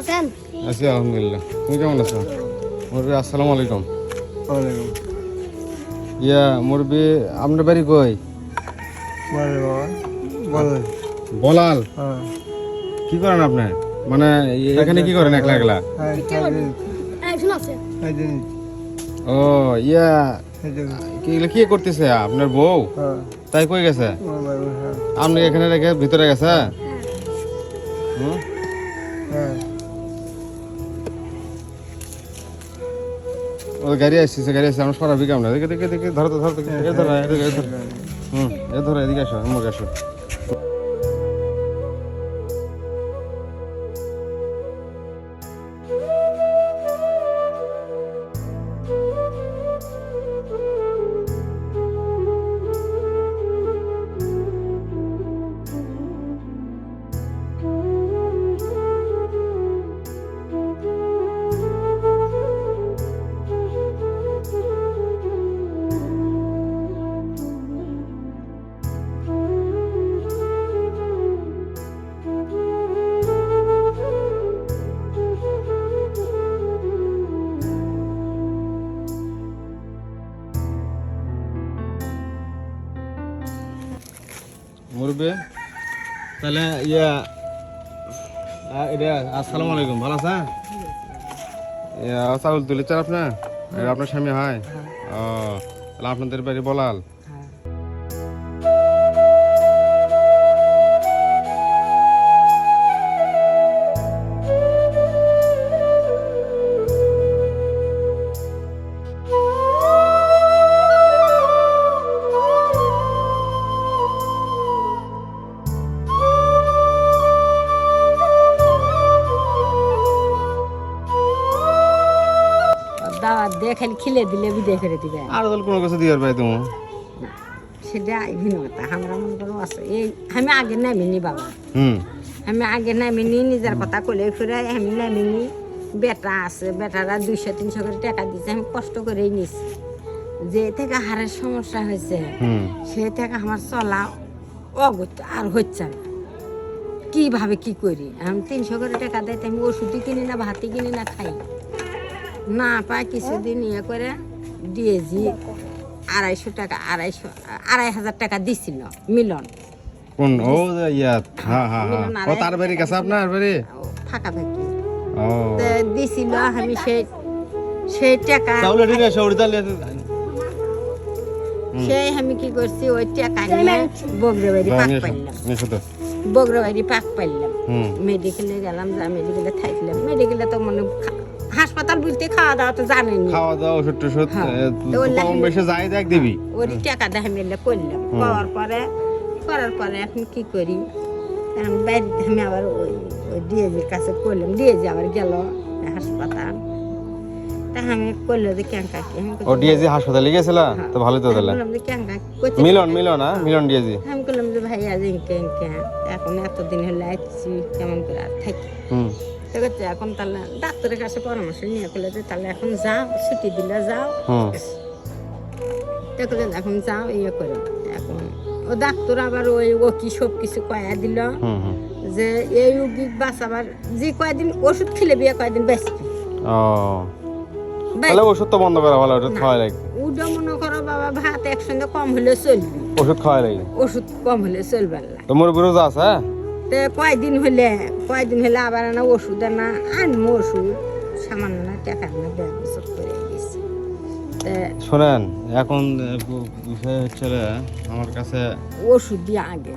আছেন? আছি আলহামদুলিল্লাহ। তুমি কেমন আছো? মুরবি আসসালামু আলাইকুম। ওয়ালাইকুম। ইয়া মুরবি আপনার বাড়ি কই? বলাল। হ্যাঁ। কি করেন আপনি? মানে এখানে কি করেন একলা একলা? হ্যাঁ ও ইয়া কি করতেছে? আপনার বউ? হ্যাঁ। তাই কই গেছে? হ্যাঁ। আপনি এখানে রেখে ভিতরে গেছে? হুম? হ্যাঁ। গাড়ি আসছে গাড়ি আসছে, আমরা সরাবি কেমন? দেখে দেখে দেখে, ধরো ধরো ধরো এ ধরো, এদিকে আসো আমাকে আসো। মুরবে তাহলে ইয়া আসসালাম এটা আসসালামু আলাইকুম ভালো আছে ইয়া চাউল তুলেছেন আপনার আপনার স্বামী হয়। ও তাহলে আপনাদের বাড়ি বলাল। খালি খিলে দিলে বিদায় করে দিবে। আর তাহলে কোনো কিছু দিয়ে পাই তুমি সেটা ভিন্নতা আমরা মনে করো আছে এই আমি আগে নামিনি বাবা। হুম। আমি আগে নামিনি নিজের কথা কলে ফিরে আমি নামিনি। বেটা আছে বেটারা দুইশো তিনশো করে টাকা দিচ্ছে আমি কষ্ট করেই নিছি। যে থেকে হাড়ের সমস্যা হয়েছে সে থেকে আমার চলা অগত আর হচ্ছে না। কীভাবে কি করি? আমি তিনশো করে টাকা দেয় আমি ওষুধই কিনি না ভাতই কিনি না খাই। না পাই কিছুদিন ইয়ে করে দিয়েছি। আড়াইশো টাকা আড়াইশো আড়াই হাজার টাকা দিছিল মিলন। কোন? ও যে ইয়াত হ্যাঁ হ্যাঁ হ্যাঁ ও তার বাড়ি গেছে আপনার বাড়ি? ফাঁকা থাকি। ও। দিছিল আমি সেই সেই টাকা চাউল ঠিক আছে ওর তাহলে সেই আমি কি করছি ওই টাকা নিয়ে বগরে বাড়ি পাক পাইলাম। নিশো বগরে বাড়ি পাক পাইলাম। মেডিকেলে গেলাম যা মেডিকেলে থাকলাম মেডিকেলে তো মানে হাসপাতাল বলতে খাওয়া দাওয়া তো জানেন খাওয়া দাওয়া ওষুধ টষুধ হ্যাঁ। কম বেশি যাই দেখ দিবি। ওর টাকা দেখা মিলে করলাম। করার পরে করার পরে এখন কি করি? বাড়িতে আমি আবার ওই ওই ডিএজির কাছে করলাম। ডিএজি আবার গেল হাসপাতাল। হাসপাতালে গেছিল? তো ভালোই তো তাহলে। বললাম যে ক্যাঙ্কা করছে মিলন মিলন হ্যাঁ? মিলন আমি বললাম যে ভাই আজ ইনকে ইনকে এখন এতদিন হলে আসছি কেমন করে আর থাকি? এখন তাহলে ডাক্তারের কাছে পরামর্শ নিয়ে করলে যে তাহলে এখন যাও ছুটি দিলে যাও। হুম দেখলে এখন যাও ইয়ে করে। এখন ও ডাক্তার আবার ওই ও কি সব কিছু কয়া দিল যে এই রোগী বাঁচাবার যে কয়দিন ওষুধ খেলে বিয়ে কয়দিন বাঁচবি তাহলে ওষুধ তো বন্ধ করা ভালো খাওয়া লাগে উডো মনে করো বাবা ভাত একসঙ্গে কম হলে চলবি। ওষুধ খাওয়া লাগে ওষুধ কম হলে চলবে না তো মোর বিরোধ আছে হ্যাঁ? তো কয়দিন হলে কয়দিন হলে আবার না ওষুধ না আনব ওষুধ। সামান্য না টাকা না দেড় বছর করে গেছি। শোনেন এখন বিষয় হচ্ছে আমার কাছে ওষুধ দিয়ে আগে।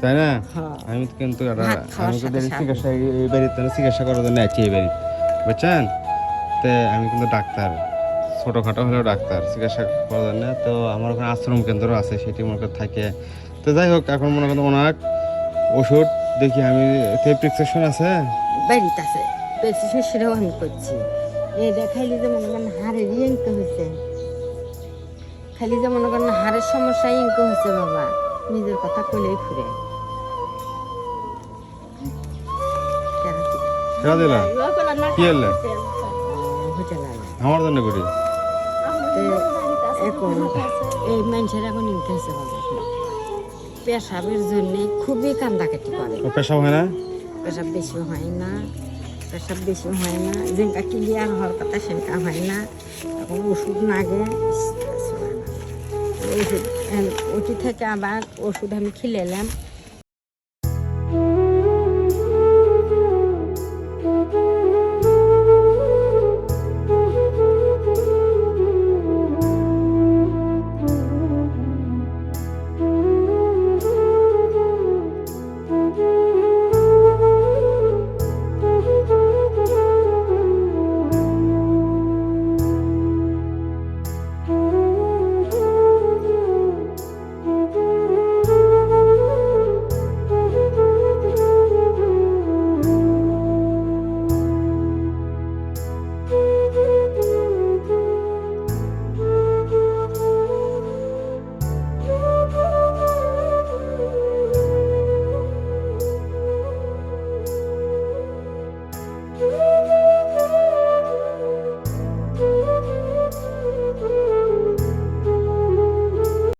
তাই না? হ্যাঁ। আমি কিন্তু আমি কিন্তু। চিকিৎসা এই- বাড়িতে চিকিৎসা করার জন্য আছি এই বাড়ি বুঝছেন? তো আমি কিন্তু ডাক্তার। ছোটোখাটো হলেও ডাক্তার চিকিৎসা করার জন্য। তো আমার ওখানে আশ্রম কেন্দ্র আছে সেটি মনে করে থাকে। তো যাই হোক এখন মনে করেন অনেক ওষুধ দেখি আমি প্রেসক্রিপশন আছে? বাড়িতে আছে। সেটাও আমি করছি। এই দেখাইলি যে মনে করেন হাড়ের ইঙ্ক হয়েছে খালি যে মনে করেন হাড়ের সমস্যা ইঙ্ক হয়েছে বাবা। নিজের কথা কইলেই ফুরে। সেটা কি হলে আমার জন্য করি। এখন এই মানুষের এখন ইঙ্ক হয়েছে বাবা। পেশাবের জন্য খুবই কান্দা কাটি করে পেশাব হয় না? পেশাব বেশি হয় না পেশাব বেশি হয় না যেটা ক্লিয়ার হওয়ার কথা সেটা হয় না। এখন ওষুধ লাগে ওষুধ ওটি থেকে আবার ওষুধ আমি খেলেলাম